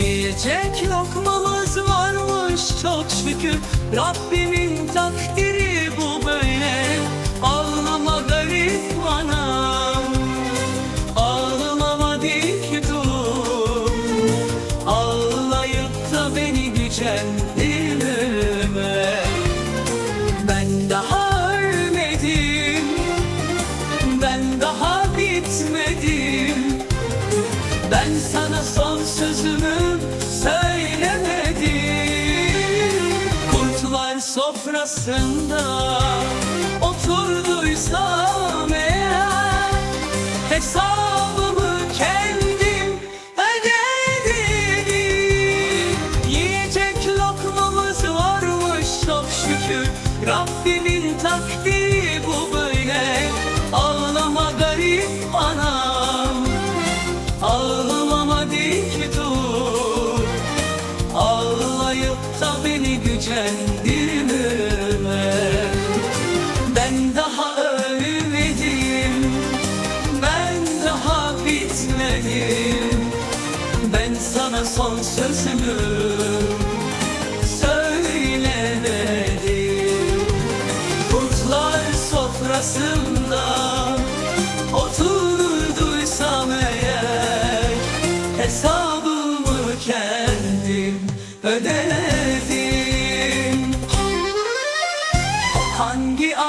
Yiyecek lokmamız varmış çok şükür. Rabbimin takdiri bu böyle. Ağlama garip anam. Ağlama dik dur. Ağlayıp da beni gücendirme ben sana son sözümü söylemedim. Kurtlar sofrasında oturduysam eğer Hesabımı kendim ödedim. Yiyecek lokmamız varmış çok şükür. Rabbimin takdiri bu böyle Da beni gücendirme. Ben daha ölmedim. Ben daha bitmedim. Ben sana son sözümü Söylemedim. Kurtlar sofrasında Oturduysam eğer Hesabımı kendim ödedim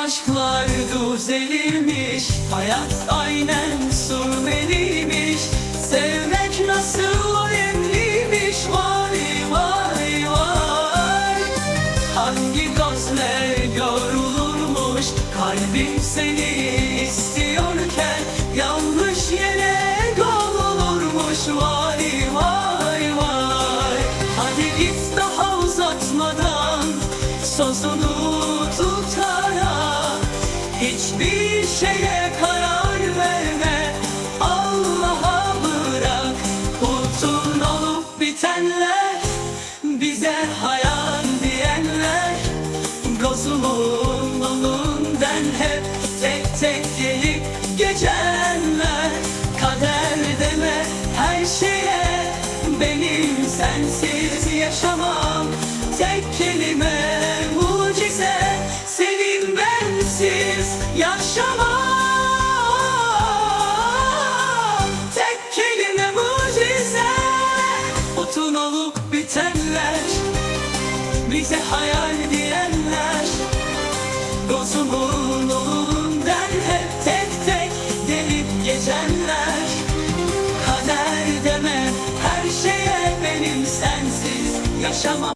aşklar düzelirmiş Hayat aynen sürmeliymiş. Sevmek nasıl önemliymiş? Vay vay vay. Hangi gözler yorulurmuş? Kalbim seni istiyorken Yanlış yere gol olurmuş Vay vay vay. Hadi git daha uzatmadan Sözünü tutarak Hiçbir şeye karar verme. Allah'a bırak. Kurtun olup bitenler. Bize hayal diyenler. Gözümün önünden hep tek tek gelip geçenler. Kader deme her şeye. Benim sensiz olup bitenler bize hayal diyenler Gözümün önünden hep tek tek gelip geçenler. Kader deme her şeye benim sensiz yaşamam